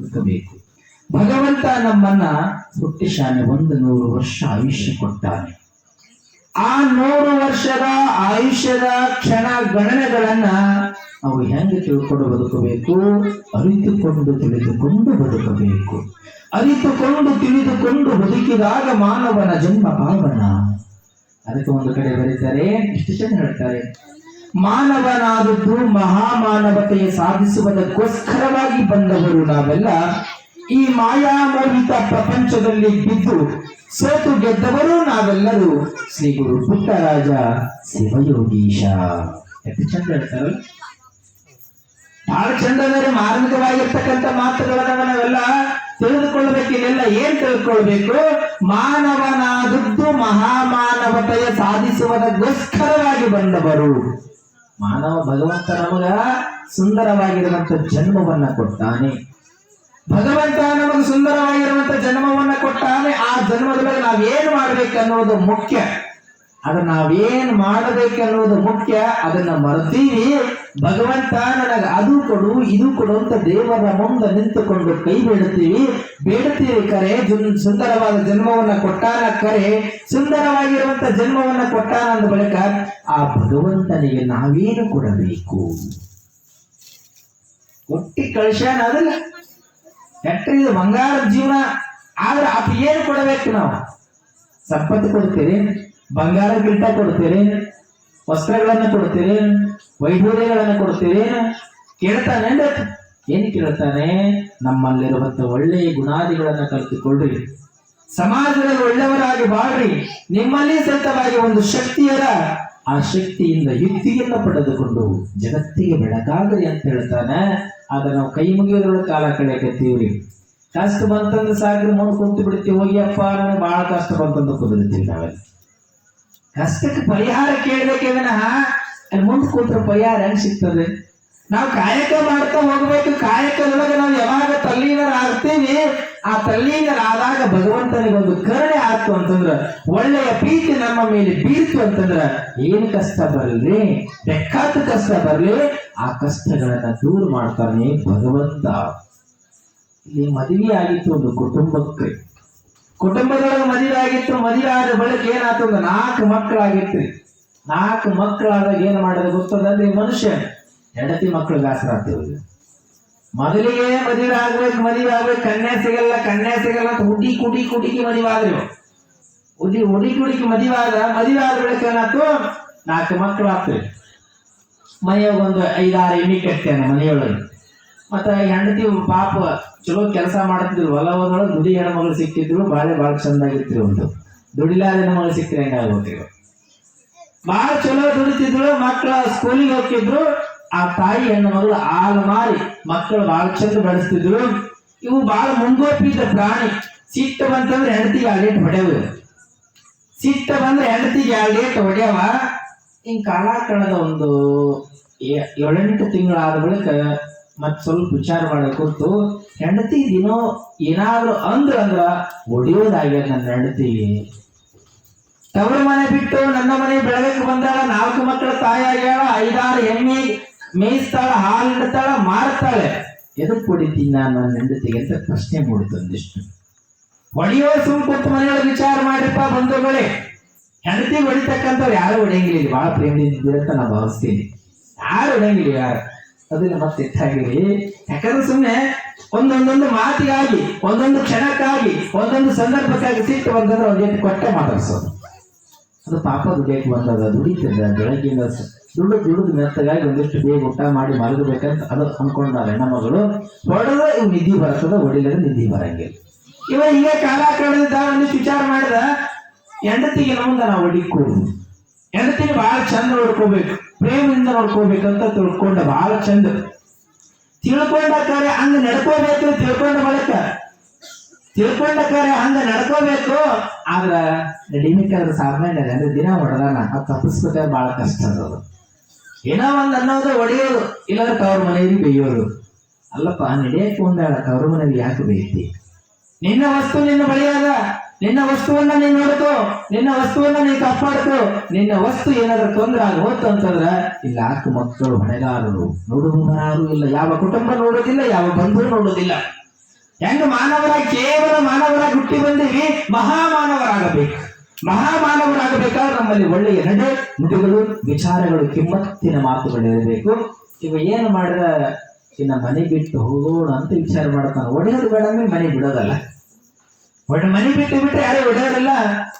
ಬದುಕಬೇಕು ಭಗವಂತ ನಮ್ಮನ್ನ ಹುಟ್ಟಿಶಾನೆ ಒಂದು ನೂರು ವರ್ಷ ಆಯುಷ್ಯ ಕೊಟ್ಟಾನೆ ಆ ನೂರು ವರ್ಷದ ಆಯುಷ್ಯದ ಕ್ಷಣ ಗಣನೆಗಳನ್ನ ನಾವು ಹೆಂಗೆ ತಿಳ್ಕೊಂಡು ಬದುಕಬೇಕು? ಅರಿತುಕೊಂಡು ತಿಳಿದುಕೊಂಡು ಬದುಕಬೇಕು. ಅರಿತುಕೊಂಡು ತಿಳಿದುಕೊಂಡು ಬದುಕಿದಾಗ ಮಾನವನ ಜನ್ಮ ಪಾವನ ಅದಕ್ಕೆ ಒಂದು ಕಡೆ ಬರೀತಾರೆ, ಇಷ್ಟು ಜನ ಹೇಳ್ತಾರೆ ಮಾನವನಾದದ್ದು ಮಹಾಮಾನವತೆಯ ಸಾಧಿಸುವುದಕ್ಕೋಸ್ಕರವಾಗಿ ಬಂದವರು ನಾವೆಲ್ಲ. ಈ ಮಾಯಾಮೋಹಿತ ಪ್ರಪಂಚದಲ್ಲಿ ಬಿದ್ದು ಸೋತು ಗೆದ್ದವರು ನಾವೆಲ್ಲರೂ ಶ್ರೀ ಗುರು ಪುಟ್ಟರಾಜ ಶಿವಯೋಗೀಶ. ಎಷ್ಟು ಚಂದ ಹೇಳ್ತಾರಲ್ಲ? ಬಹಳ ಚಂದ ಅಂದರೆ ಮಾರ್ಮಿಕವಾಗಿರ್ತಕ್ಕಂಥ ನಾವೆಲ್ಲ ತಿಳಿದುಕೊಳ್ಳಬೇಕು. ಇಲ್ಲೆಲ್ಲ ಏನ್ ತಿಳ್ಕೊಳ್ಬೇಕು? ಮಾನವನಾದದ್ದು ಮಹಾಮಾನವತೆಯ ಸಾಧಿಸುವುದಕ್ಕೋಸ್ಕರವಾಗಿ ಬಂದವರು. ಮಾನವ ಭಗವಂತ ನಮಗ ಸುಂದರವಾಗಿರುವಂತ ಜನ್ಮವನ್ನ ಕೊಟ್ಟಾನೆ ಭಗವಂತ ನಮಗೆ ಸುಂದರವಾಗಿರುವಂತ ಜನ್ಮವನ್ನ ಕೊಟ್ಟಾನೆ ಆ ಜನ್ಮದೊಳಗೆ ನಾವೇನು ಮಾಡ್ಬೇಕು ಅನ್ನೋದು ಮುಖ್ಯ. ಅದನ್ನ ನಾವೇನ್ ಮಾಡಬೇಕು ಅನ್ನೋದು ಮುಖ್ಯ. ಅದನ್ನ ಮರ್ತೀವಿ. ಭಗವಂತ ನನಗೆ ಅದು ಕೊಡು, ಇದು ಕೊಡು ಅಂತ ದೇವರ ಮುಂದೆ ನಿಂತುಕೊಂಡು ಕೈ ಬೇಡುತ್ತೀವಿ ಬೇಡುತ್ತೀವಿ ಕರೆ ಸುಂದರವಾದ ಜನ್ಮವನ್ನ ಕೊಟ್ಟಾನ ಕರೆ, ಸುಂದರವಾಗಿರುವಂತ ಜನ್ಮವನ್ನ ಕೊಟ್ಟಾನ ಅಂದ ಬಳಿಕ ಆ ಭಗವಂತನಿಗೆ ನಾವೇನು ಕೊಡಬೇಕು? ಒಟ್ಟಿ ಕಳಿಸ್ಯಾನ ಅದಲ್ಲ ಎಟ್ರಿ ಇದು ಬಂಗಾರ ಜೀವನ, ಆದ್ರೆ ಅಪ್ಪ ಏನು ಕೊಡಬೇಕು ನಾವು? ಸಂಪತ್ತು ಕೊಡ್ತೀರಿ ಬಂಗಾರ ಗಿಲ್ಟ ಕೊಡ್ತೀರಿ ವಸ್ತ್ರಗಳನ್ನ ಕೊಡ್ತೀರಿ ವೈಭೂರ್ಯಗಳನ್ನು ಕೊಡ್ತೀರಿ ಕೇಳ್ತಾನೆ ಏನು ಕೇಳ್ತಾನೆ? ನಮ್ಮಲ್ಲಿರುವಂತ ಒಳ್ಳೆಯ ಗುಣಾದಿಗಳನ್ನು ಕಲಿತುಕೊಳ್ಳ್ರಿ ಸಮಾಜದಲ್ಲಿ ಒಳ್ಳೆಯವರಾಗಿ ಬಾಳ್ರಿ. ನಿಮ್ಮಲ್ಲಿ ಸತವಾಗಿ ಒಂದು ಶಕ್ತಿಯರ ಆ ಶಕ್ತಿಯಿಂದ ಯುಕ್ತಿಯನ್ನ ಪಡೆದುಕೊಂಡು ಜಗತ್ತಿಗೆ ಬೆಳಕಾಗ್ರಿ ಅಂತ ಹೇಳ್ತಾನೆ. ಆಗ ನಾವು ಕೈ ಮುಗಿಯೋದ್ರೊಳಗೆ ಕಾಲ ಕಳೆಯಕತ್ತೀವ್ರಿ ಕಷ್ಟ ಬಂತಂದ್ರೆ ಸಾಕು ಮುಂದೆ ಕುಂತು ಹೋಗಿ ಅಪ್ಪ, ನನಗೆ ಬಹಳ ಕಷ್ಟ ಬಂತಂದು ಕುದುರ್ತೀವಿ ನಾವೆಲ್ಲ ಕಷ್ಟಕ್ಕೆ ಪರಿಹಾರ ಕೇಳಬೇಕೇ ವಿನಃ ಮುಂದೆ ಕೂತ್ರ ಪರಿಹಾರ ಹೆಂಗ್ ಸಿಗ್ತದೆ? ನಾವು ಕಾಯಕ ಮಾಡ್ತಾ ಹೋಗ್ಬೇಕು, ಕಾಯಕದೊಳಗೆ ನಾವು ಯಾವಾಗ ತಲ್ಲೀನರಾಗ್ತೀವಿ, ಆ ತಲ್ಲೀನರಾದಾಗ ಭಗವಂತನಿಗೆ ಒಂದು ಕರುಣೆ ಆಯ್ತು ಅಂತಂದ್ರ, ಒಳ್ಳೆಯ ಪ್ರೀತಿ ನಮ್ಮ ಮೇಲೆ ಬೀರ್ತು ಅಂತಂದ್ರ, ಏನು ಕಷ್ಟ ಬರಲಿ ಬೆಕ್ಕಾತ ಕಷ್ಟ ಬರಲಿ, ಆ ಕಷ್ಟಗಳನ್ನ ದೂರ ಮಾಡ್ತಾನೆ ಭಗವಂತ. ಇಲ್ಲಿ ಮದುವೆ ಆಗಿತ್ತು ಒಂದು ಕುಟುಂಬಕ್ಕೆ. ಕುಟುಂಬದೊಳಗೆ ಮದುವೆ ಆಗಿತ್ತು ಮದುವೆ ಆದ ಬಳಿಕ ಏನಾಯ್ತು ಅಂದ್ರೆ ನಾಲ್ಕು ಮಕ್ಕಳಾಗಿತ್ತು. ನಾಲ್ಕು ಮಕ್ಕಳಾದಾಗ ಏನು ಮಾಡೋದು ಗೊತ್ತದಂದ್ರೆ ಮನುಷ್ಯ, ಹೆಂಡತಿ ಮಕ್ಕಳಿಗೆ ಆಗ್ತಿರೋದು ಮೊದಲಿಗೆ ಮದುವೆ ಆಗ್ಬೇಕು ಮದುವೆ ಆಗ್ಬೇಕು ಕನ್ಯಾ ಸಿಗಲ್ಲ ಕನ್ಯಾ ಸಿಗಲ್ಲ ಅಂತ ಹುಡಿ ಕುಡಿ, ಕುಡಿಕಿ ಮದುವೆ ಆದ್ರಿ ಹುಡಿ ಹುಡಿ ಕುಡಿಕಿ ಮದುವೆ ಆದ ಮದುವೆ ಆದ ಬಳಿಕ ಏನಾಯ್ತು? ನಾಲ್ಕು ಮಕ್ಕಳು ಆಗ್ತೇವೆ ಮನೆಯಾಗ ಒಂದು ಐದಾರು ಎಣ್ಣೆ ಕಟ್ತೇನೆ ಮನೆಯೊಳಗೆ. ಮತ್ತ ಹೆಂಡತಿ ಪಾಪ ಚಲೋ ಕೆಲಸ ಮಾಡ್ತಿದ್ರು ಹೊಲವದೊಳಗೆ ದುಡಿ ಹೆಣ್ಮಗಳು ಸಿಕ್ಕಿದ್ರು, ಬಾಳೆ ಭಾಳ ಚಂದಾಗಿರ್ತಿರು ಒಂದು ದುಡಿಲಾದ ಹೆಣ್ಮಗಳು ಸಿಕ್ಕಿದ್ರೆ ಹೆಂಗಾಗ್ಬಿಟ್ಟಿರು ಭಾಳ ಚಲೋ ದುಡಿತಿದ್ರು ಮಕ್ಕಳ ಸ್ಕೂಲಿಗೆ ಹೋಗ್ತಿದ್ರು, ಆ ತಾಯಿ ಹೆಣ್ಣು ಮಗಳು ಹಾಲು ಮಾರಿ ಮಕ್ಕಳು ಭಾಳ ಚಂದ ಬೆಳೆಸ್ತಿದ್ರು. ಇವು ಭಾಳ ಮುಂಗೋಪಿದ್ದ ಪ್ರಾಣಿ. ಸಿಟ್ಟ ಬಂತಂದ್ರೆ ಹೆಂಡತಿಗೆ ಅಲೇಟ್ ಹೊಡೆವು ಸಿಟ್ಟ ಬಂದ್ರೆ ಹೆಂಡತಿಗೆ ಅಲೇಟ್ ಹೊಡೆಯವ. ಹಿಂಗ್ ಕಾಲ ಕಳೆದ ಒಂದು ಏಳೆಂಟು ತಿಂಗಳಾದ ಬಳಿಕ ಮತ್ ಸ್ವಲ್ಪ ವಿಚಾರ ಮಾಡಿ ಕೂತು ಹೆಂಡತಿ ದಿನೋ ಏನಾದ್ರು ಅಂದ್ರ ಅಂದ್ರ ಒಡೆಯೋದಾಗ್ಯದ ನನ್ನ ಹೆಂಡತಿ. ತವರು ಮನೆ ಬಿಟ್ಟು ನನ್ನ ಮನೆ ಬೆಳಗಕ್ಕೆ ಬಂದಾಗ ನಾಲ್ಕು ಮಕ್ಕಳ ತಾಯಾಗ್ಯಾಳ ಐದಾರು ಎಮ್ಮೆ ಮೇಯಿಸ್ತಾಳ, ಹಾಲು ಇಡ್ತಾಳ, ಮಾರ್ತಾಳೆ. ಎದಕ್ ಹೊಡಿತೀನಿ ನಾನು ನನ್ನ ಹೆಂಡತಿಗೆ ಅಂತ ಪ್ರಶ್ನೆ ಮೂಡಿತು ಒಂದಿಷ್ಟು. ಹೊಡೆಯೋ ಸುಮ್ ಮನೆಯೊಳಗೆ ವಿಚಾರ ಮಾಡಿರಪ್ಪ ಬಂಧುಗಳೇ. ಹೆಂಡತಿ ಹೊಡಿತಕ್ಕಂಥವ್ರು ಯಾರು ಹೊಡೆಯಂಗಿಲ್ಲ ಬಹಳ ಪ್ರೇಮದಿಂದ ಅಂತ ನಾನು ಭಾವಿಸ್ತೀನಿ. ಯಾರು ಹೊಡೆಯಂಗಿಲ್ಲ ಯಾರು? ಅದನ್ನ ಮತ್ತೆ ಎತ್ತಾಗಿರಿ ಯಾಕಂದ್ರೆ ಸುಮ್ಮನೆ ಒಂದೊಂದೊಂದು ಮಾತಿಗಾಗಿ, ಒಂದೊಂದು ಕ್ಷಣಕ್ಕಾಗಿ, ಒಂದೊಂದು ಸಂದರ್ಭಕ್ಕಾಗಿ ಸಿಟ್ಟು ಬಂದಂದ್ರೆ ಅವ್ರ ಜೊತೆ ಕೊಟ್ಟೆ ಮಾತಾಡ್ಸೋದು. ಅದು ಪಾಪ ದುಡಿಯಕ್ಕೆ ಬಂದದ ದುಡಿತದ ಬೆಳಗ್ಗಿಂದ ದುಡ್ಡು ದುಡಿದು ಮೆತ್ತಗಾಗಿ ಒಂದಿಷ್ಟು ಬೇಗ ಊಟ ಮಾಡಿ ಮಲಗಬೇಕಂತ ಅದು ಅನ್ಕೊಂಡಾರ. ಹೆಣ್ಣಮಗಳು ಹೊಡೆದ ಇವ್ ನಿಧಿ ಬರ್ತದ ಹೊಡಿಲಾರ ನಿಧಿ ಬರಂಗಿಲ್ಲ ಇವ ಈಗ ಕಾಲ ಒಂದಿಷ್ಟು ವಿಚಾರ ಮಾಡಿದ, ಹೆಂಡತಿಗೆ ಮುಂದೆ ನಾವು ಹೊಡಿಕೋದು ಹೆಂಡತಿಗೆ ಬಹಳ ಚಂದ ನೋಡ್ಕೋಬೇಕು. ಪ್ರೇಮದಿಂದ ನೋಡ್ಕೋಬೇಕಂತ ತಿಳ್ಕೊಂಡ ಬಹಳ ಚಂದ. ತಿಳ್ಕೊಂಡ ಕಾರ್ಯ ಹಂಗ ನಡ್ಕೋಬೇಕು ತಿಳ್ಕೊಂಡ ಬಳಿಕ. ತಿಳ್ಕೊಂಡ ಕರೆ ಹಂಗ ನಡ್ಕೋಬೇಕು. ಆದ್ರ ನಡಿಬೇಕಾದ್ರೆ ಸಾಮಾನ್ಯ ಅಂದ್ರೆ ದಿನ ಹೊಡೆದಾನ ಅದು ತಪ್ಪಿಸ್ಬೇಕಾದ್ರೆ ಬಹಳ ಕಷ್ಟ ಅದು ಏನೋ ಒಂದ್ ಅನ್ನೋದು ಒಡೆಯೋರು ಇಲ್ಲಾಂದ್ರೆ ತವ್ರ ಮನೆಯಲ್ಲಿ ಬೇಯೋರು. ಅಲ್ಲಪ್ಪ ನಡೆಯಕ್ಕೆ ಒಂದಾಳ ತವ್ರ ಮನೆಯಲ್ಲಿ ಯಾಕೆ ಬೇಯ್ತಿ? ನಿನ್ನ ವಸ್ತು ನಿನ್ನ ಬಳಿಯಾದ. ನಿನ್ನ ವಸ್ತುವನ್ನ ನೀನ್ ನೋಡ್ಕೋ, ನಿನ್ನ ವಸ್ತುವನ್ನ ನೀನ್ ಕಾಪಾಡ್ತು ನಿನ್ನ ವಸ್ತು ಏನಾದ್ರೂ ತೊಂದ್ರೆ ಆಗ ಹೋತು ಅಂತಂದ್ರ ಇಲ್ಲ ನಾಲ್ಕು ಮಕ್ಕಳು ಹೊಣೆಗಾರರು. ನೋಡುವವರಾರು ಇಲ್ಲ, ಯಾವ ಕುಟುಂಬ ನೋಡೋದಿಲ್ಲ, ಯಾವ ಬಂಧು ನೋಡೋದಿಲ್ಲ. ಹೆಂಗ ಮಾನವರ, ಕೇವಲ ಮಾನವರಾಗಿ ಹುಟ್ಟಿ ಬಂದೀವಿ ಮಹಾಮಾನವರಾಗಬೇಕು. ಮಹಾಮಾನವರಾಗಬೇಕಾದ್ರೆ ನಮ್ಮಲ್ಲಿ ಒಳ್ಳೆಯ ನಡೆ ನುಡಿಗಳು, ವಿಚಾರಗಳು, ಕಿಮ್ಮತ್ತಿನ ಮಾತುಗಳಿರಬೇಕು ಇವ ಏನು ಮಾಡಿದ ಇನ್ನ ಮನೆ ಬಿಟ್ಟು ಹೋಗೋಣ ಅಂತ ವಿಚಾರ ಮಾಡ್ತಾನೆ. ಒಡೆಯೋದು ಬೇಡ ಮನೆ ಬಿಡೋದಲ್ಲ. ಒಳ್ಳೆ ಮನೆ ಬಿಟ್ಟು ಬಿಟ್ಟರೆ ಯಾರೇ ಒಡೆಯೋದಿಲ್ಲ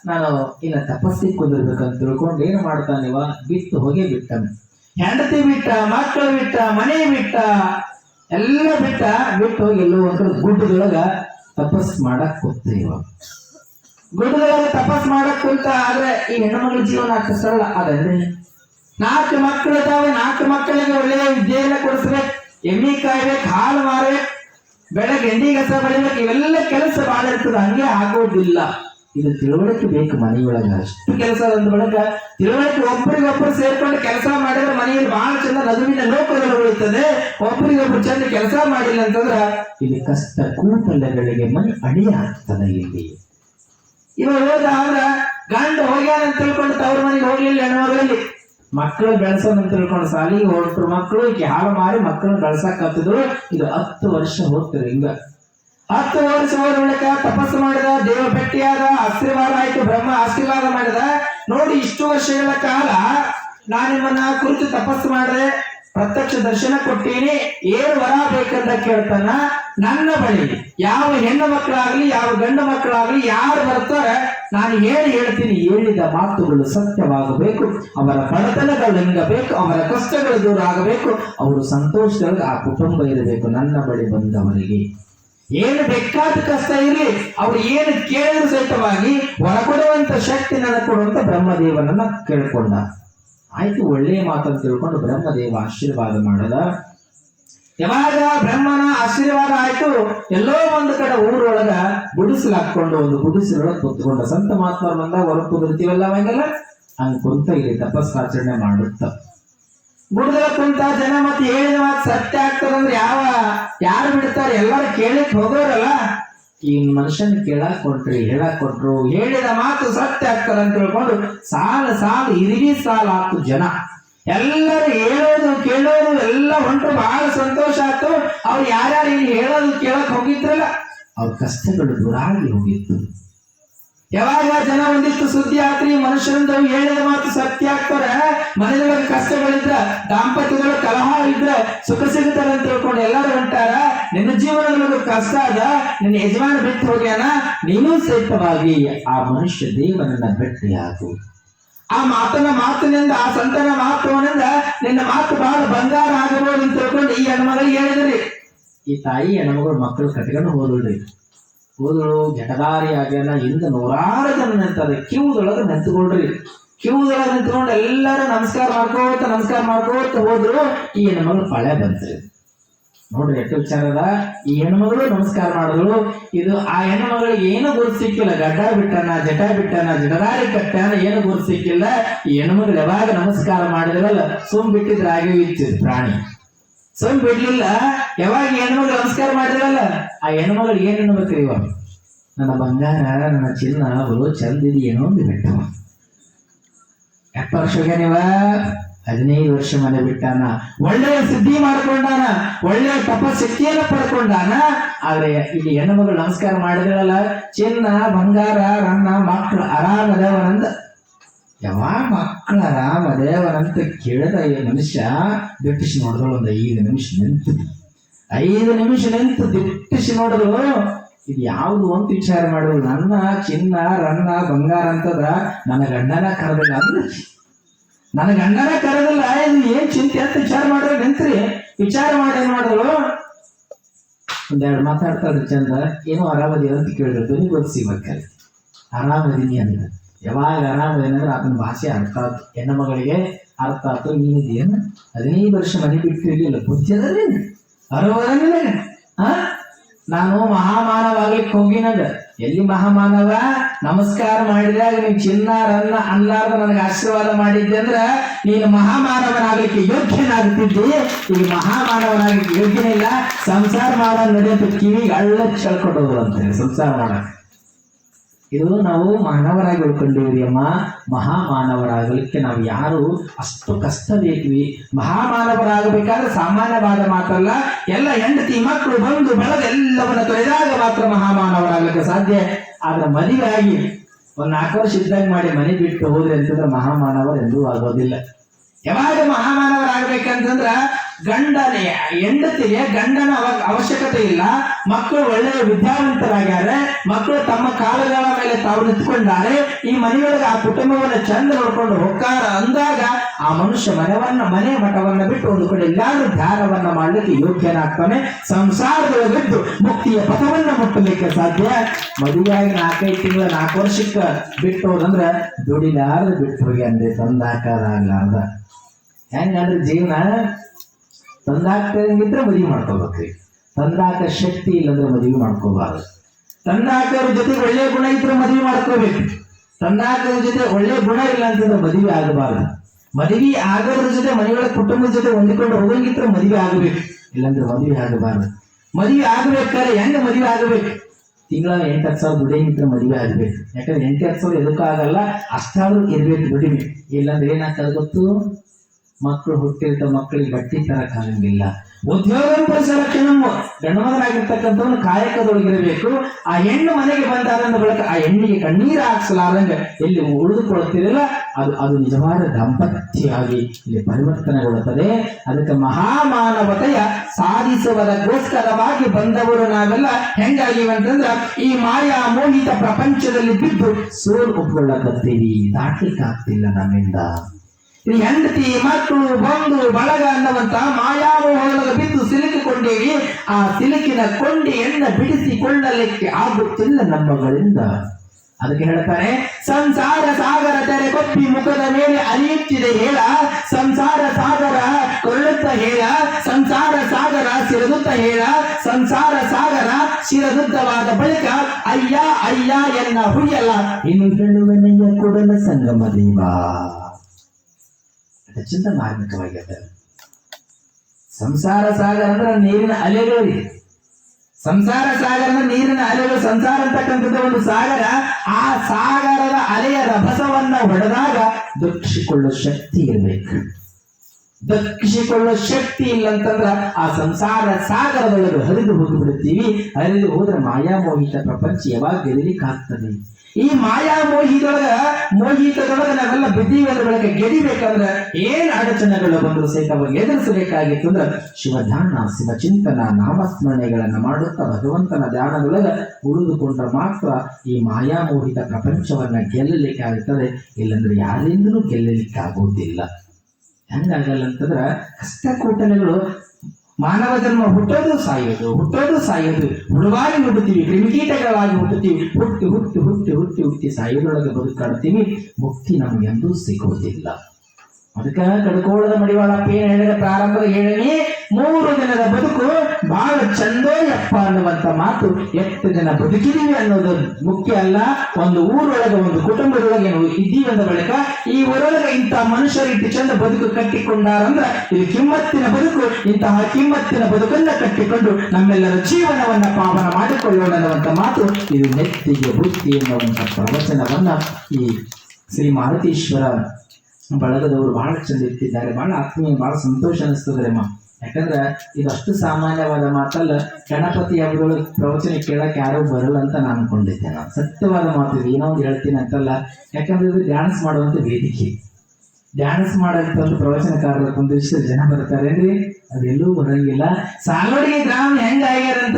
ನಾನು ಇಲ್ಲ ತಪಸ್ಸಿ ಕುಂದಿರ್ಬೇಕಂತ ತಿಳ್ಕೊಂಡು ಏನು ಮಾಡ್ತಾನಿವ ಬಿತ್ತು ಹೋಗೇ ಬಿಟ್ಟನು ಹೆಂಡತಿ ಬಿಟ್ಟ, ಮಕ್ಕಳು ಬಿಟ್ಟ, ಮನೆ ಬಿಟ್ಟ, ಎಲ್ಲ ಬಿಟ್ಟ. ಬಿಟ್ಟು ಹೋಗಿ ಎಲ್ಲೋ ಒಂದು ಗುಡ್ಡದೊಳಗ ತಪಸ್ ಮಾಡಕ್ ಕೂತ ಇವಾಗ ಗುಡ್ಡದೊಳಗ ತಪಸ್ ಮಾಡಕ್ ಕುಂತ ಆದ್ರೆ ಈ ಹೆಣ್ಮಗಳ ಜೀವನ ಅಷ್ಟು ಸರಳ. ಅದೇ ನಾಲ್ಕು ಮಕ್ಕಳು ಇದಾವೆ ನಾಲ್ಕು ಮಕ್ಕಳಿಗೆ ಒಳ್ಳೆಯ ವಿದ್ಯೆಯನ್ನ ಕೊಡಿಸ್ಬೇಕು. ಎಮ್ಮಿ ಕಾಯ್ಬೇಕು, ಹಾಲು ಮಾರ್ಬೇಕು. ಬೆಳಗ್ಗೆ ಎಂಡಿ ಕಸ ಬಳಿಬೇಕು ಇವೆಲ್ಲ ಕೆಲಸ ಭಾಳ ಇರ್ತದೆ ಹಂಗೆ ಆಗೋದಿಲ್ಲ. ಇದು ತಿಳುವಳಿಕೆ ಬೇಕು ಮನೆಯೊಳಗೆ, ಅಷ್ಟು ಕೆಲಸ ಅಂದ ಬಳಿಕ ತಿಳುವಳಿಕೆ ಒಬ್ಬರಿಗೊಬ್ಬರು ಸೇರ್ಕೊಂಡು ಕೆಲಸ ಮಾಡಿದ್ರೆ ಮನೆಯಲ್ಲಿ ಬಹಳ ಚಂದ ನದುವಿನ ಲೋಕಗಳು ಉಳಿತದೆ. ಒಬ್ಬರಿಗೊಬ್ಬರು ಚಂದ ಕೆಲಸ ಮಾಡಿಲ್ಲ ಅಂತಂದ್ರೆ ಇಲ್ಲಿ ಕಷ್ಟ ಕೂಪಲ್ಲಗಳಿಗೆ ಮನೆ ಅಡಿ ಆಗ್ತದೆ ಇಲ್ಲಿ. ಇವಾಗ ಹೋದ ಅಂದ್ರ ಗಂಡ ಹೋಗ್ಯಾನ ಅಂತ ತಿಳ್ಕೊಂಡು ತವ್ರ ಮನೆಗೆ ಹೋಗ್ಲಿಲ್ಲ ಹೆಣ್ಮಗಳಲ್ಲಿ. ಮಕ್ಕಳು ಬೆಳೆಸೋಣ ಅಂತ ತಿಳ್ಕೊಂಡು ಸಾಲಿಗೆ ಹೊರಟ್ರು ಮಕ್ಕಳು ಈಕೆ ಹಾಲು ಮಾರಿ ಮಕ್ಕಳನ್ನ ಬೆಳ್ಸಕ್ ಹತ್ತಿದ್ರು. ಇದು ಹತ್ತು ವರ್ಷ ಹೋಗ್ತದೆ ಹಿಂಗ. ಹತ್ತು ವರ್ಷ ಹೋದ ಬಳಿಕ ತಪಸ್ಸು ಮಾಡಿದ, ದೇವ ಭೇಟಿಯಾದ ಆಶೀರ್ವಾದ ಆಯ್ತು, ಬ್ರಹ್ಮ ಆಶೀರ್ವಾದ ಮಾಡಿದ. ನೋಡಿ ಇಷ್ಟು ವರ್ಷಗಳ ಕಾಲ ನಾನು ನಿಮ್ಮನ್ನ ಕುರಿತು ತಪಸ್ಸು ಮಾಡಿದೆ ಪ್ರತ್ಯಕ್ಷ ದರ್ಶನ ಕೊಟ್ಟೀನಿ ಏನು ವರ ಬೇಕಂತ ಕೇಳ್ತಾನ ನನ್ನ ಬಳಿ. ಯಾವ ಹೆಣ್ಣು ಮಕ್ಕಳಾಗ್ಲಿ, ಯಾವ ಗಂಡು ಮಕ್ಕಳಾಗ್ಲಿ, ಯಾರು ಬರ್ತಾರೆ, ನಾನು ಹೇಳಿ ಹೇಳ್ತೀನಿ, ಹೇಳಿದ ಮಾತುಗಳು ಸತ್ಯವಾಗಬೇಕು. ಅವರ ಬಡತನಗಳು ಹಿಂಗಬೇಕು ಅವರ ಕಷ್ಟಗಳು ದೂರ ಆಗಬೇಕು. ಅವರು ಸಂತೋಷದೊಳಗೆ ಆ ಕುಟುಂಬ ಇರಬೇಕು, ನನ್ನ ಬಳಿ ಬಂದವರಿಗೆ. ಏನು ಬೇಕಾದ ಕಷ್ಟ ಇರಲಿ, ಅವ್ರು ಏನು ಕೇಳಿದ್ರು ಸಹಿತವಾಗಿ ಹೊರಕೊಡುವಂತ ಶಕ್ತಿ ನನಗೆ ಕೊಡುವಂತ ಬ್ರಹ್ಮದೇವನನ್ನ ಕೇಳ್ಕೊಂಡ. ಆಯ್ತು, ಒಳ್ಳೆಯ ಮಾತನ್ನು ತಿಳ್ಕೊಂಡು ಬ್ರಹ್ಮದೇವ ಆಶೀರ್ವಾದ ಮಾಡದ. ಯಾವಾಗ ಬ್ರಹ್ಮನ ಆಶೀರ್ವಾದ ಆಯ್ತು, ಎಲ್ಲೋ ಒಂದು ಕಡೆ ಊರೊಳಗ ಗುಡಿಸಲಾಕೊಂಡು ಒಂದು ಗುಡಿಸಲೊಳಗೆ ಕುತ್ಕೊಂಡ. ಸಂತ ಮಹಾತ್ಮರು ಬಂದಾಗ ಹೊರಗೆ ಕುದುರ್ತೀವಲ್ಲ ಅವಾಗೆಲ್ಲ? ಹಂಗೆ ಕುಂತ ಇಲ್ಲಿ ತಪಸ್ಸಾಚರಣೆ ಮಾಡುತ್ತ. ಗುಡ್ದಲ ಕುಂತ ಜನ ಮತ್ತೆ ಹೇಳಿದ ಮಾತು ಸತ್ಯ ಆಗ್ತದಂದ್ರೆ ಯಾವ, ಯಾರು ಬಿಡ್ತಾರೆ? ಎಲ್ಲರೂ ಕೇಳಿಕ್ ಹೋಗೋರಲ್ಲ ಈ ಮನುಷ್ಯನ ಕೇಳಾಕ್ ಕೊಟ್ರಿ, ಹೇಳಕ್ ಕೊಟ್ರು, ಹೇಳಿದ ಮಾತು ಸತ್ಯ ಆಗ್ತಾರೆ ಅಂತ ಹೇಳ್ಕೊಂಡು ಸಾಲ ಸಾಲ, ಇರಿಗಿ ಸಾಲ ಆಗ್ತು ಜನ. ಎಲ್ಲರೂ ಹೇಳೋದು, ಕೇಳೋದು ಎಲ್ಲ ಹೊಂಟ್ರು ಬಹಳ ಸಂತೋಷ ಆಯ್ತು ಅವ್ರು ಯಾರ್ಯಾರು ಇಲ್ಲಿ ಹೇಳೋದು ಕೇಳಕ್ ಹೋಗಿದ್ರಲ್ಲ, ಅವ್ರ ಕಷ್ಟಗಳು ದೂರಾಗಿ ಹೋಗಿತ್ತು. ಯಾವಾಗ ಜನ ಒಂದಿಷ್ಟು ಸುದ್ದಿ ಆತ್ರಿ ಮನುಷ್ಯರಿಂದ ಹೇಳಿದ ಮಾತು ಸತ್ಯ ಆಗ್ತಾರೆ ಮನೆಯೊಳಗೆ ಕಷ್ಟಗಳಿದ್ರ, ದಾಂಪತ್ಯದೊಳಗೆ ಕಲಹ ಇದ್ರೆ ಸುಖ ಸಿಗುತ್ತಾರೆ ಅಂತ ತಿಳ್ಕೊಂಡು ಎಲ್ಲರೂ ಹೊಂಟಾರ. ನಿನ್ನ ಜೀವನದೊಳಗೆ ಕಷ್ಟ ಅದ ನಿನ್ನ ಯಜಮಾನ ಬಿಟ್ಟು ಹೋಗ್ಯಾನ, ನೀನು ಸಹಿತವಾಗಿ ಆ ಮನುಷ್ಯ ದೇವನನ್ನ ಭೇಟಿಯಾಗು. ಆ ಮಾತನ ಮಾತಿನಿಂದ, ಆ ಸಂತನ ಮಾತುವನಿಂದ ನಿನ್ನ ಮಾತು ಬಹಳ ಬಂಗಾರ ಆಗಬಹುದು ಅಂತ ತಿಳ್ಕೊಂಡು ಈ ಹೆಣ್ಮಗಳಿಗೆ ಹೇಳಿದ್ರಿ. ಈ ತಾಯಿ ಹೆಣ್ಮಗಳು ಮಕ್ಕಳು ಕಟ್ಕೊಂಡು ಹೋದ್ರಿ ಹೋದಳು ಜಟದಾರಿ ಆಗ್ಯಾನ, ಹಿಂದ ನೂರಾರು ಜನ ನಿಂತಾರೆ ಕ್ಯೂದೊಳಗೆ ನಿಂತ್ಕೊಳ್ರಿ ಕ್ಯೂದೊಳಗೆ ನಿಂತ್ಕೊಂಡು ಎಲ್ಲರೂ ನಮಸ್ಕಾರ ಮಾಡ್ಕೋತ ನಮಸ್ಕಾರ ಮಾಡ್ಕೋತ ಹೋದ್ರು, ಈ ಹೆಣ್ಮಗಳು ಪಳೆ ಬಂತ್ರಿ. ನೋಡ್ರಿ ಎಷ್ಟು ಚಂದದ ಈ ಹೆಣ್ಮಗಳು ನಮಸ್ಕಾರ ಮಾಡಿದ್ರು ಇದು ಆ ಹೆಣ್ಮಗಳಿಗೆ ಏನು ಗುರು ಸಿಕ್ಕಿಲ್ಲ. ಗಡ್ಡ ಬಿಟ್ಟನ ಜಟ ಬಿಟ್ಟನ ಜಟದಾರಿ ಕಟ್ಟನ ಏನು ಗುರು ಸಿಕ್ಕಿಲ್ಲ. ಈ ಹೆಣ್ಮಗಳು ಯಾವಾಗ ನಮಸ್ಕಾರ ಮಾಡಿದ್ರಲ್ಲ, ಸುಮ್ ಬಿಟ್ಟಿದ್ರೆ ಹಾಗೆ ಇತ್ತು ಪ್ರಾಣಿ. ಸುಮ್ ಬಿಡ್ಲಿಲ್ಲ. ಯಾವಾಗ ಹೆಣ್ಮಗಳು ನಮಸ್ಕಾರ ಮಾಡಿದ್ರಲ್ಲ, ಆ ಹೆಣ್ಮಗಳು ಏನ್ ಅನ್ಬೇಕ್ರಿ ಇವ? ನನ್ನ ಬಂಗಾರ, ನನ್ನ ಚಿನ್ನ ಅವರು ಚಂದಿದಿ, ಏನೋ ಒಂದು ಬಿಟ್ಟವ ಎಪ್ಪ ಹೋಗ್ಯಾನಿವ ಹದಿನೈದು ವರ್ಷ ಮನೆ ಬಿಟ್ಟಾನ. ಒಳ್ಳೆಯ ಸಿದ್ಧಿ ಮಾಡ್ಕೊಂಡಾನ, ಒಳ್ಳೆಯ ತಪಶಕ್ತಿಯನ್ನ ಪಡ್ಕೊಂಡಾನ. ಆದ್ರೆ ಇಲ್ಲಿ ಹೆಣ್ಣುಮಗಳು ನಮಸ್ಕಾರ ಮಾಡಿದ್ರಲ್ಲ, ಚಿನ್ನ, ಬಂಗಾರ, ರನ್ನ, ಮಕ್ಕಳು ಆರಾಮದೇವನಂದ ಯಾವ ಮಕ್ಕಳ ಆರಾಮದೇವನಂತ ಕೇಳಿದ ಈ ಮನುಷ್ಯ, ದಿಟ್ಟಿಸಿ ನೋಡಿದ್ರು ಒಂದು ಐದು ನಿಮಿಷ ನಿಂತು. ಐದು ನಿಮಿಷ ನಿಂತು ದಿಟ್ಟಿಸಿ ನೋಡಿದ್ರು ಇದು ಯಾವುದು ಅಂತ ವಿಚಾರ ಮಾಡಿದ್ರು ನನ್ನ ಚಿನ್ನ, ರನ್ನ, ಬಂಗಾರ ಅಂತದ ನನ್ನ ಗಂಡನ ಕರೆದಿಲ್ಲ ಅಂದ್ರೆ ನನ್ನ ಗಂಡನ ಕರೆದಿಲ್ಲ, ಇದು ಏನ್ ಚಿಂತೆ ಅಂತ ವಿಚಾರ ಮಾಡ್ರಿ ನಿಂತ್ರಿ ವಿಚಾರ ಮಾಡಿ ಏನ್ ಮಾಡಿದ್ರು? ಒಂದೆರಡು ಮಾತಾಡ್ತಾರೆ ಚಂದ ಏನೋ ಆರಾಮದಿ ಅಂತ ಕೇಳಿದ್ರು. ಧ್ವನಿ ಗೊತ್ತಿಸಿ ಮಕ್ಕಳ. ಆರಾಮದಿನಿ ಅಂದ್ರೆ ಯಾವಾಗ ಆರಾಮದೇನಂದ್ರೆ ಆತನ ಭಾಷೆ ಅರ್ಥ ಆಯ್ತು ಹೆಣ್ಣು ಮಗಳಿಗೆ ಅರ್ಥ ಆಯ್ತು ನೀನಿದೆಯನ್ನ ಹದಿನೈದು ವರ್ಷ ಮನೆ ಬಿಟ್ಟು ಇರ್ಲಿಲ್ಲ. ಅದ್ರೇನು ಅರವದ ನಿನಗೆ. ಹಾ ನಾನು ಮಹಾಮಾನವಾಗ್ಲಿಕ್ಕೆ ಹೋಗಿನದ. ಎಲ್ಲಿ ಮಹಾಮಾನವ? ನಮಸ್ಕಾರ ಮಾಡಿದಾಗ ನೀನ್ ಚಿನ್ನ ರನ್ನ ಅನ್ನಾರ ನನಗೆ ಆಶೀರ್ವಾದ ಮಾಡಿದ್ದೆ ಅಂದ್ರ, ನೀನು ಮಹಾಮಾನವನಾಗ್ಲಿಕ್ಕೆ ಯೋಗ್ಯನಾಗ್ತಿದ್ದಿ. ಈಗ ಮಹಾಮಾನವನಾಗ್ಲಿಕ್ಕೆ ಯೋಗ್ಯನೇ ಇಲ್ಲ. ಸಂಸಾರ ಮಾಡೋ ನಡೆಯುತ್ತೆ ಕಿವಿಗೆ ಅಳ್ಳ ಚಳ್ಕೊಂಡು ಅಂತ ಸಂಸಾರ ಮಾಡಕ್ ಇದು ನಾವು ಮಾನವರಾಗಿ ಉಳ್ಕೊಂಡಿವ್ರಿ ಅಮ್ಮ ಮಹಾಮಾನವರಾಗಲಿಕ್ಕೆ ನಾವು ಯಾರು ಅಷ್ಟು ಕಷ್ಟ ಬೇಕ್ವಿ ಮಹಾಮಾನವರಾಗಬೇಕಾದ್ರೆ ಸಾಮಾನ್ಯವಾದ ಮಾತಲ್ಲ ಎಲ್ಲ ಹೆಂಡತಿ ಮಕ್ಕಳು ಬಂದು ಬೆಳೆದ ಎಲ್ಲವನ್ನ ತೊರೆದಾಗ ಮಾತ್ರ ಮಹಾಮಾನವರಾಗಲಿಕ್ಕೆ ಸಾಧ್ಯ. ಆದ್ರೆ ಮದುವೆ ಆಗಿ ಒಂದ್ ನಾಲ್ಕು ವರ್ಷ ಇದ್ದಾಗ ಮಾಡಿ ಮನೆ ಬಿಟ್ಟು ಹೋದ್ರೆ ಅಂತಂದ್ರೆ ಮಹಾಮಾನವರು ಎಂದೂ ಆಗೋದಿಲ್ಲ. ಯಾವಾಗ ಮಹಾಮಾನವರಾಗ್ಬೇಕಂತಂದ್ರ ಗಂಡನೇ, ಹೆಂಡತಿಗೆ ಗಂಡನ ಅವ- ಅವಶ್ಯಕತೆ ಇಲ್ಲ. ಮಕ್ಕಳು ಒಳ್ಳೆಯ ವಿದ್ಯಾವಂತರಾಗ್ಯಾರೆ. ಮಕ್ಕಳು ತಮ್ಮ ಕಾಲಗಳ ಮೇಲೆ ತಾವು ನಿಂತ್ಕೊಂಡಾರೆ. ಈ ಮನೆಯೊಳಗೆ ಆ ಕುಟುಂಬವನ್ನ ಚಂದ ನೋಡ್ಕೊಂಡು ಹೊಕ್ಕಾರ ಅಂದಾಗ ಆ ಮನುಷ್ಯ ಮನವನ್ನ, ಮನೆ ಮಠವನ್ನ ಬಿಟ್ಟು ಒಂದು ಕಡೆ ಎಲ್ಲಾರು ಧ್ಯಾನವನ್ನ ಮಾಡಲಿಕ್ಕೆ ಯೋಗ್ಯನಾಗ್ತಾನೆ. ಸಂಸಾರದೊಳಗಿದ್ದು ಮುಕ್ತಿಯ ಪಥವನ್ನ ಮುಟ್ಟಲಿಕ್ಕೆ ಸಾಧ್ಯ. ಮದುವೆಯಾಗಿ ನಾಲ್ಕೈದು ತಿಂಗಳ, ನಾಲ್ಕು ವರ್ಷಕ್ಕೆ ಬಿಟ್ಟು ಹೋದಂದ್ರ ದುಡಿಲಾರ್ದ ಬಿಟ್ಟು ಹೋಗಿ ಅಂದೆ ತಂದಾಕಲಾಗ್ಲಾರ್ದ ಹೆಂಗಂದ್ರೆ ಜೀವನ ತಂದಾಕ್ತಂಗಿದ್ರೆ ಮದುವೆ ಮಾಡ್ಕೋಬೇಕ್ರಿ ತಂದಾಕ ಶಕ್ತಿ ಇಲ್ಲಂದ್ರೆ ಮದುವೆ ಮಾಡ್ಕೋಬಾರ್ದು ತಂದಾಕರ ಜೊತೆ ಒಳ್ಳೆ ಗುಣ ಇದ್ರೆ ಮದುವೆ ಮಾಡ್ಕೋಬೇಕು ತಂದಾಕರ ಜೊತೆ ಒಳ್ಳೆ ಗುಣ ಇಲ್ಲ ಅಂತಂದ್ರೆ ಮದುವೆ ಆಗಬಾರ್ದು. ಮದುವೆ ಆಗೋದ್ರ ಜೊತೆ, ಮನೆಯೊಳಗೆ ಕುಟುಂಬದ ಜೊತೆ ಹೊಂದಿಕೊಂಡು ಹೋಗಂಗಿದ್ರೆ ಮದುವೆ ಆಗಬೇಕು. ಇಲ್ಲಾಂದ್ರೆ ಮದುವೆ ಆಗಬಾರ್ದು. ಮದುವೆ ಆಗ್ಬೇಕಾದ್ರೆ ಹೆಂಗೆ ಮದುವೆ ಆಗಬೇಕು? ತಿಂಗಳ ಎಂಟು ಹತ್ತು ಸಾವಿರ ದುಡಿಯಂಗಿದ್ರೆ ಮದುವೆ ಆಗಬೇಕು. ಯಾಕಂದ್ರೆ ಎಂಟು ಹತ್ತು ಸಾವಿರ ಎದಕ್ಕೂ ಆಗಲ್ಲ ಅಷ್ಟಾದ್ರೂ ಇರ್ಬೇಕು ದುಡಿಮೆ. ಇಲ್ಲಾಂದ್ರೆ ಏನಾಗ್ತದೆ ಗೊತ್ತು? ಮಕ್ಕಳು ಹುಟ್ಟಿರ್ತ ಮಕ್ಕಳಿಗೆ ಬಟ್ಟೆ ತರಕ್ ಆಗಂಗಿಲ್ಲ. ಉದ್ಯೋಗ ಪರಿಸರಕ್ಷಣ ಗಂಡಮಗನಾಗಿರ್ತಕ್ಕಂಥವನು ಕಾಯಕದೊಳಗಿರಬೇಕು. ಆ ಹೆಣ್ಣು ಮನೆಗೆ ಬಂದಾದ ಬಳಿಕ ಆ ಹೆಣ್ಣಿಗೆ ಕಣ್ಣೀರು ಹಾಕ್ಸಲಾರಂಗ ಎಲ್ಲಿ ಉಳಿದುಕೊಳ್ಳುತ್ತಿರಲಿಲ್ಲ, ಅದು ಅದು ನಿಜವಾದ ದಾಂಪತ್ಯವಾಗಿ ಇಲ್ಲಿ ಪರಿವರ್ತನೆಗೊಳ್ಳುತ್ತದೆ. ಅದಕ್ಕೆ ಮಹಾಮಾನವತೆಯ ಸಾಧಿಸುವುದಕ್ಕೋಸ್ಕರವಾಗಿ ಬಂದವರು ನಾವೆಲ್ಲ ಹೆಂಗಾಗಿವೆ ಅಂತಂದ್ರ, ಈ ಮಾಯಾ ಮೋಹಿತ ಪ್ರಪಂಚದಲ್ಲಿ ಬಿದ್ದು ಸೋಲು ಒಪ್ಕೊಳ್ಳಕತ್ತೀವಿ. ದಾಟ್ಲಿಕ್ಕಾಗ್ತಿಲ್ಲ ನಮ್ಮಿಂದ. ಹೆಂಡತಿ ಮಕ್ಕಳು ಬಂಧು ಬಳಗ ಅನ್ನುವಂತ ಮಾಯಾಮೋಹನದ ಬಿದ್ದು ಸಿಲುಕಿಕೊಂಡೇವಿ. ಆ ಸಿಲುಕಿನ ಕೊಂಡಿಯನ್ನ ಬಿಡಿಸಿಕೊಳ್ಳಲಿಕ್ಕೆ ಆಗುತ್ತಿಲ್ಲ ನಮ್ಮಗಳಿಂದ. ಅದಕ್ಕೆ ಹೇಳ್ತಾರೆ ಸಂಸಾರ ಸಾಗರ ತೆರೆ ಕೊಪ್ಪಿ ಮುಖದ ಮೇಲೆ ಅರಿಯುತ್ತಿದೆ ಹೇಳ. ಸಂಸಾರ ಸಾಗರ ಕೊಳ್ಳುತ್ತ ಹೇಳ. ಸಂಸಾರ ಸಾಗರ ಸಿರದುತ್ತ ಹೇಳ. ಸಂಸಾರ ಸಾಗರ ಶಿರದುದ್ದವಾದ ಬಳಿಕ, ಅಯ್ಯ ಅಯ್ಯ ಎನ್ನ ಹುಯ್ಯಲ್ಲ ಇನ್ನು ಹೇಳುವನೆಯ ಕೊಡಲ ಸಂಗಮ ದೇವ. ಅತ್ಯಂತ ಮಾರ್ಮಿಕವಾಗಿದೆ ಸಂಸಾರ ಸಾಗರ ಅಂದ್ರೆ ನೀರಿನ ಅಲೆಗಳು ಸಂಸಾರ ಸಾಗರ ಅಂದ್ರೆ ನೀರಿನ ಅಲೆಗಳು, ಸಂಸಾರ ಅಂತಕ್ಕಂಥದ್ದು ಒಂದು ಸಾಗರ. ಆ ಸಾಗರದ ಅಲೆಯ ರಭಸವನ್ನ ಹೊಡೆದಾಗ ದಕ್ಷಿಕೊಳ್ಳೋ ಶಕ್ತಿ ಇರಬೇಕು. ದಕ್ಷಿಕೊಳ್ಳೋ ಶಕ್ತಿ ಇಲ್ಲ ಅಂತಂದ್ರ ಆ ಸಂಸಾರ ಸಾಗರದೊಳಗೆ ಹರಿದು ಹೋಗಿ ಬಿಡುತ್ತೀವಿ ಹರಿದು ಹೋದ್ರೆ ಮಾಯಾಮೋಹಿತ ಪ್ರಪಂಚ ಯಾವಾಗ ಗೆದಲಿಕ್ಕಾಗ್ತದೆ ಈ ಮಾಯಾ ಮೋಹಿದೊಳಗ, ಮೋಹಿತದೊಳಗ ನಾವೆಲ್ಲ ಬಳಕ ಗೆದಿಬೇಕಂದ್ರ ಏನ್ ಅಡಚಣೆಗಳು ಬಂದ್ರು ಸಹಿತವಾಗಿ ಎದುರಿಸಬೇಕಾಗಿತ್ತು ಅಂದ್ರೆ ಶಿವಧ್ಯಾನ ಶಿವಚಿಂತನ, ನಾಮಸ್ಮರಣೆಗಳನ್ನ ಮಾಡುತ್ತಾ ಭಗವಂತನ ಧ್ಯಾನದೊಳಗ ಉಳಿದುಕೊಂಡ್ರೆ ಮಾತ್ರ ಈ ಮಾಯಾಮೋಹಿತ ಪ್ರಪಂಚವನ್ನ ಗೆಲ್ಲಲಿಕ್ಕೆ ಆಗುತ್ತದೆ ಇಲ್ಲಂದ್ರೆ ಯಾರಿಂದಲೂ ಗೆಲ್ಲಲಿಕ್ಕಾಗುವುದಿಲ್ಲ ಹೆಂಗಾಗಲ್ಲ ಅಂತಂದ್ರೆ ಕಷ್ಟ ಕೂಟಲೆಗಳು ಮಾನವ ಜನ್ಮ ಹುಟ್ಟೋದು ಸಾಯೋದು ಹುಟ್ಟೋದು ಸಾಯೋದು. ಹುಡುಗಾಗಿ ಹುಟ್ಟುತ್ತೀವಿ, ಕ್ರಿಮಿಕೀಟಗಳಾಗಿ ಹುಟ್ಟುತ್ತೀವಿ. ಹುಟ್ಟಿ ಹುಟ್ಟಿ ಹುಟ್ಟಿ ಹುಟ್ಟಿ ಹುಟ್ಟಿ ಸಾಯೋದ್ರೊಳಗೆ ಬದುಕಾಡ್ತೀವಿ. ಮುಕ್ತಿ ನಮಗೆಂದೂ ಸಿಗೋದಿಲ್ಲ. ಅದಕ್ಕ ಕಡ್ಕೋಳದ ಮಡಿವಾಳಪ್ಪ ಏನ್ ಹೇಳಿದ ಪ್ರಾರಂಭ ಹೇಳಿ ಮೂರು ದಿನದ ಬದುಕು ಬಹಳ ಚಂದೋಯಪ್ಪ ಅನ್ನುವಂತ ಮಾತು ಎಷ್ಟು ಜನ ಬದುಕಿದೀವಿ ಅನ್ನೋದು ಮುಖ್ಯ ಅಲ್ಲ. ಒಂದು ಊರೊಳಗೆ, ಒಂದು ಕುಟುಂಬದೊಳಗೆ ನಾವು ಇದ್ದೀವಿ ಅಂದ ಬಳಿಕ ಈ ಊರೊಳಗೆ ಇಂತಹ ಮನುಷ್ಯರು ಇಟ್ಟು ಚಂದ ಬದುಕು ಕಟ್ಟಿಕೊಂಡಾರಂದ್ರ ಇದು ಕಿಮ್ಮತ್ತಿನ ಬದುಕು. ಇಂತಹ ಕಿಮ್ಮತ್ತಿನ ಬದುಕನ್ನ ಕಟ್ಟಿಕೊಂಡು ನಮ್ಮೆಲ್ಲರ ಜೀವನವನ್ನ ಪಾವನ ಮಾಡಿಕೊಳ್ಳೋಣ ಅನ್ನುವಂತ ಮಾತು ಇದು ನೆತ್ತಿಗೆ ಬುದ್ಧಿ ಅನ್ನುವಂತ ಪ್ರವಚನವನ್ನ ಈ ಶ್ರೀ ಮಾರುತೀಶ್ವರ ಬಳಗದವರು ಬಹಳ ಚಂದ ಇರ್ತಿದ್ದಾರೆ ಬಹಳ ಆತ್ಮೀಯ, ಬಹಳ ಸಂತೋಷ ಅನಿಸ್ತದೆ ಅಮ್ಮ. ಯಾಕಂದ್ರೆ ಇದು ಅಷ್ಟು ಸಾಮಾನ್ಯವಾದ ಮಾತಲ್ಲ, ಗಣಪತಿ ಹಬ್ಬದೊಳಗೆ ಪ್ರವಚನ ಕೇಳಕ್ಕೆ ಯಾರೂ ಬರಲ್ಲ ಅಂತ ನಾನು ಅನ್ಕೊಂಡಿದ್ದೆ ನಾನು ಸತ್ಯವಾದ ಮಾತು ಏನೋ ಒಂದು ಹೇಳ್ತೀನಿ ಅಂತಲ್ಲ, ಯಾಕಂದ್ರೆ ಇದು ಡ್ಯಾನ್ಸ್ ಮಾಡುವಂತ ವೇದಿಕೆ. ಡ್ಯಾನ್ಸ್ ಮಾಡಂತ ಒಂದು ಪ್ರವಚನಕಾರರ ಒಂದಿಷ್ಟು ಜನ ಬರ್ತಾರೆ ಅಂದ್ರೆ ಅದೆಲ್ಲೂ ಬರಂಗಿಲ್ಲ. ಸಾಲೋಡಿಗೆ ಗ್ರಾಮ ಹೆಂಗ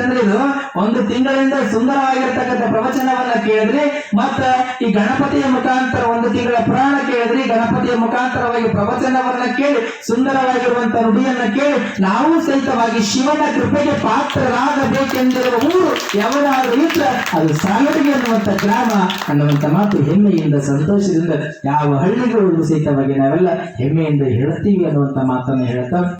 ಅಂತಂದ್ರೆ ಇದು ಒಂದು ತಿಂಗಳಿಂದ ಸುಂದರವಾಗಿರ್ತಕ್ಕಂಥ ಪ್ರವಚನವನ್ನ ಕೇಳಿದ್ರಿ, ಮತ್ತ ಈ ಗಣಪತಿಯ ಮುಖಾಂತರ ಒಂದು ತಿಂಗಳ ಪುರಾಣ ಕೇಳಿದ್ರಿ ಗಣಪತಿಯ ಮುಖಾಂತರವಾಗಿ ಪ್ರವಚನವನ್ನ ಕೇಳಿ, ಸುಂದರವಾಗಿರುವಂತ ನುಡಿಯನ್ನ ಕೇಳಿ, ನಾವು ಸಹಿತವಾಗಿ ಶಿವನ ಕೃಪೆಗೆ ಪಾತ್ರರಾಗಬೇಕೆಂದಿರುವ ಊರು ಯಾವನಾದ್ರೂ ಇದ್ರೆ ಅದು ಸಾಗರಿಗೆ ಅನ್ನುವಂಥ ಗ್ರಾಮ ಅನ್ನುವಂತ ಮಾತು ಹೆಮ್ಮೆಯಿಂದ, ಸಂತೋಷದಿಂದ ಯಾವ ಹಳ್ಳಿಗಳು ಸಹಿತವಾಗಿ ನಾವೆಲ್ಲ ಹೆಮ್ಮೆಯಿಂದ ಹೇಳ್ತೀವಿ ಅನ್ನುವಂತ ಮಾತನ್ನ ಹೇಳ್ತಾ